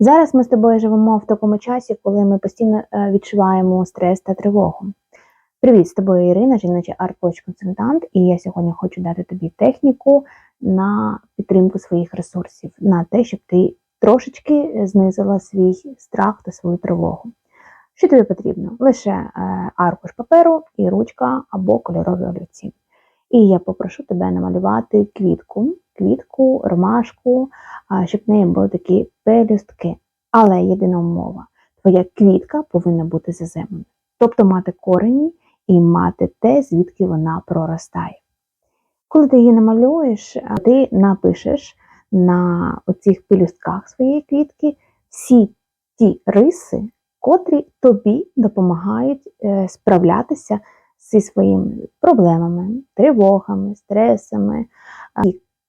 Зараз ми з тобою живемо в такому часі, коли ми постійно е, відчуваємо стрес та тривогу. Привіт, з тобою Ірина, жіночий арт-коуч-консультант, і я сьогодні хочу дати тобі техніку на підтримку своїх ресурсів, на те, щоб ти трошечки знизила свій страх та свою тривогу. Що тобі потрібно? Лише е, аркуш паперу і ручка або кольорові олівці. І я попрошу тебе намалювати квітку, квітку, ромашку, щоб в неї були такі пелюстки. Але єдина умова: твоя квітка повинна бути заземлена, тобто мати корені і мати те, звідки вона проростає. Коли ти її намалюєш, ти напишеш на оцих пелюстках своєї квітки всі ті риси, котрі тобі допомагають е, справлятися зі своїми проблемами, тривогами, стресами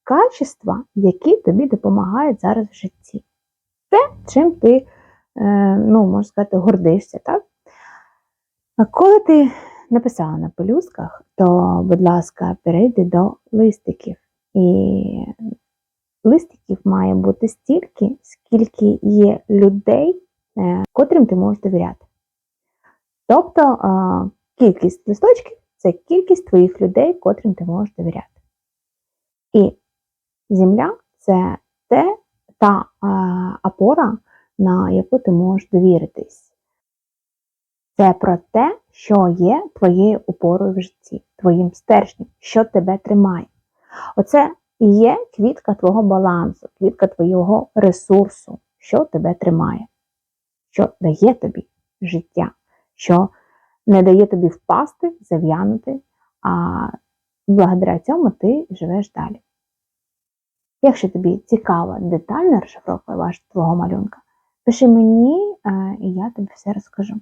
качества, які тобі допомагають зараз в житті. Те, чим ти, е, ну, можна сказати, гордишся, так? Коли ти написала на пелюсках, то, будь ласка, перейди до листиків. І листиків має бути стільки, скільки є людей, е, котрим ти можеш довіряти. Тобто е, кількість листочків це кількість твоїх людей, котрим ти можеш довіряти. Земля це те, та опора, на яку ти можеш довіритись. Це про те, що є твоєю опорою в житті, твоїм стержнем, що тебе тримає. Оце і є квітка твого балансу, квітка твого ресурсу, що тебе тримає, що дає тобі життя, що не дає тобі впасти, зав'янути, а благодаря цьому ти живеш далі. Якщо тобі цікава детальна розшифровка твого малюнка, пиши мені, е, і я тобі все розкажу.